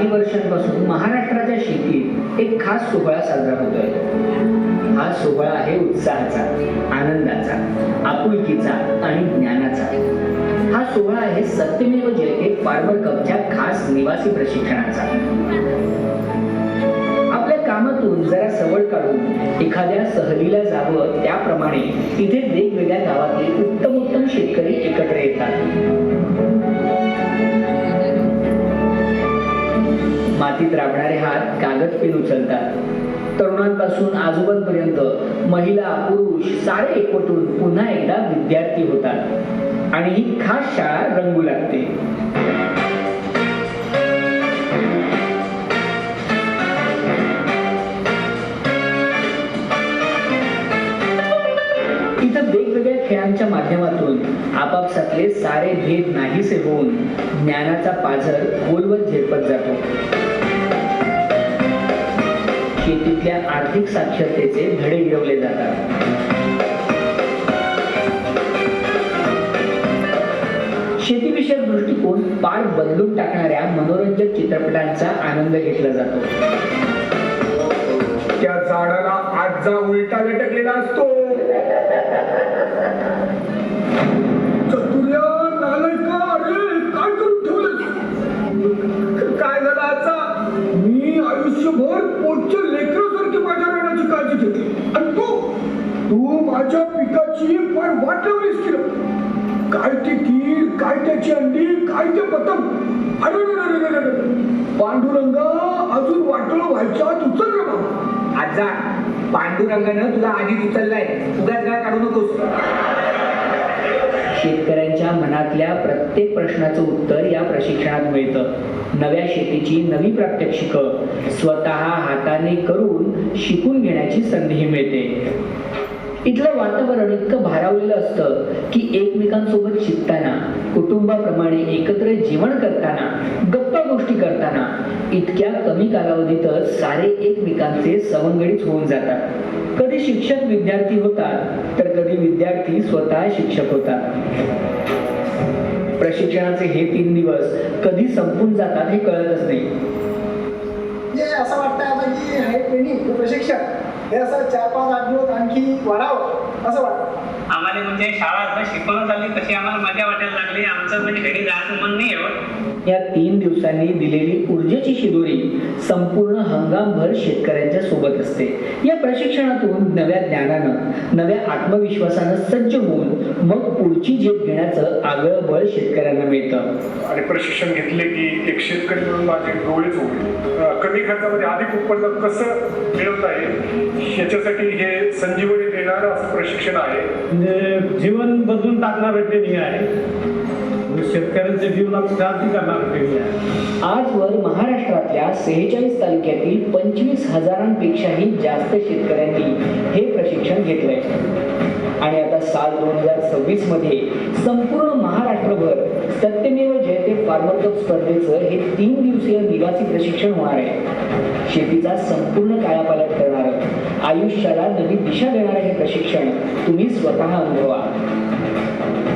काही वर्षांपासून महाराष्ट्राच्या शेतीत एक खास सोहळा साजरा होतोय. हा सोहळा आहे उत्साहाचा आनंदाचा आपुलकीचा आणि ज्ञानाचा. हा सोहळा आहे सत्यमेव जयते फार्मर कपच्या खास निवासी प्रशिक्षणाचा. आपल्या कामातून जरा सवड काढून एखाद्या सहलीला जावं त्याप्रमाणे तिथे वेगवेगळ्या गावातले उत्तम उत्तम शेतकरी एकत्र मातीत राबणारे हात कागद पेन उचलतात. तरुणांपासून आजोबांपर्यंत महिला पुरुष सारे एकवटून पुन्हा एकदा विद्यार्थी होतात. आणि ही खास शाळा रंगू लागते. इथं वेगवेगळ्या खेळांच्या माध्यमातून आपापसातले सारे भेद नाहीसे होऊन ज्ञानाचा पाझर खोलवर झेपत जातो. शेतीतल्या आर्थिक साक्षरतेचे धडे मिळवले जातात. शेतीविषयक दृष्टिकोन पार बदलून टाकणाऱ्या मनोरंजक चित्रपटांचा आनंद घेतला जातो. त्या झाडाला आजचा उलटा लटकलेला आयुष्यभर पोटच्या लेकरासारखी माझ्या रानाची काळजी घेतली आणि तू तू माझ्या पिकाची पण वाट लावलीस की काय ते कीर काय त्याची अंडी काय ते पतंग अरे रे रे रे रे रे. पांडुरंगा अजून वाटोळ व्हायचा उचल रे बाबा. आजा पांडुरंगानं तुला आधीच उचललाय. उगाच काय काढू नकोस. शेतकऱ्यांच्या मनातल्या प्रत्येक प्रश्नाचं उत्तर या प्रशिक्षणात मिळतं. नव्या शेतीची नवी प्रात्यक्षिक स्वतः हाताने करून शिकून घेण्याची संधी मिळते. इथलं वातावरण इतकं भारावलेलं असतं की एकमेकांसोबत शिकताना कुटुंबाप्रमाणे एकत्र जीवन करताना गोष्टी करताना इतक्या कमी कालावधीतच सारे एकमेकांचे सवंगडीच होऊन जातात. कधी शिक्षक विद्यार्थी होतात तर कधी विद्यार्थी स्वतः शिक्षक होतात. प्रशिक्षणाचे हे तीन दिवस कधी संपून जातात हे कळतच नाही. म्हणजे असं वाटतं आता की हे ट्रेनिंग असं चार पाच आठ दिवस आणखी वाढावं असं वाटतं आम्हाला म्हणजे शाळा आता शिकवणं चालली तशी आम्हाला मजा वाटायला लागली. आमचं म्हणजे घरी जायचं मन नाही होत या तीन दिवसांनी दिलेली ऊर्जेची शिदोरी संपूर्ण हंगामभर शेतकऱ्यांच्या सोबत असते. या प्रशिक्षणातून नव्या ज्ञानानं नव्या आत्मविश्वासानं सज्ज होऊन मग पुढची झेप घेण्याचं आगळं बळ शेतकऱ्यांना मिळतं. आणि प्रशिक्षण घेतले की एक शेतकरी म्हणून माझे डोळेच उघडले कमी खर्चामध्ये अधिक उत्पन्न कसं मिळवता येईल? याच्यासाठी हे संजीवनी देणारं असं प्रशिक्षण आहे. म्हणजे जीवन बदलून टाकणारं ट्रेनिंग आहे. शेतकऱ्यांचे जीवनात क्रांती करणार आहे. आजवर महाराष्ट्रातल्या सेहेचाळीस तालुक्यातील पंचवीस हजारांपेक्षाही जास्त शेतकऱ्यांनी हे प्रशिक्षण घेतलंय. आणि आता साल दोन हजार सव्वीसमध्ये संपूर्ण महाराष्ट्रभर सत्यमेव जयते फार्मर कप स्पर्धेचं हे तीन दिवसीय निवासी प्रशिक्षण होणार आहे. शेतीचा संपूर्ण कायापालट करणारं आयुष्याला नवी दिशा देणारं हे प्रशिक्षण तुम्ही स्वतः अनुभवा.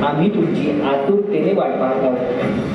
आम्ही तुमची आतुरतेने वाट पाहत आहोत.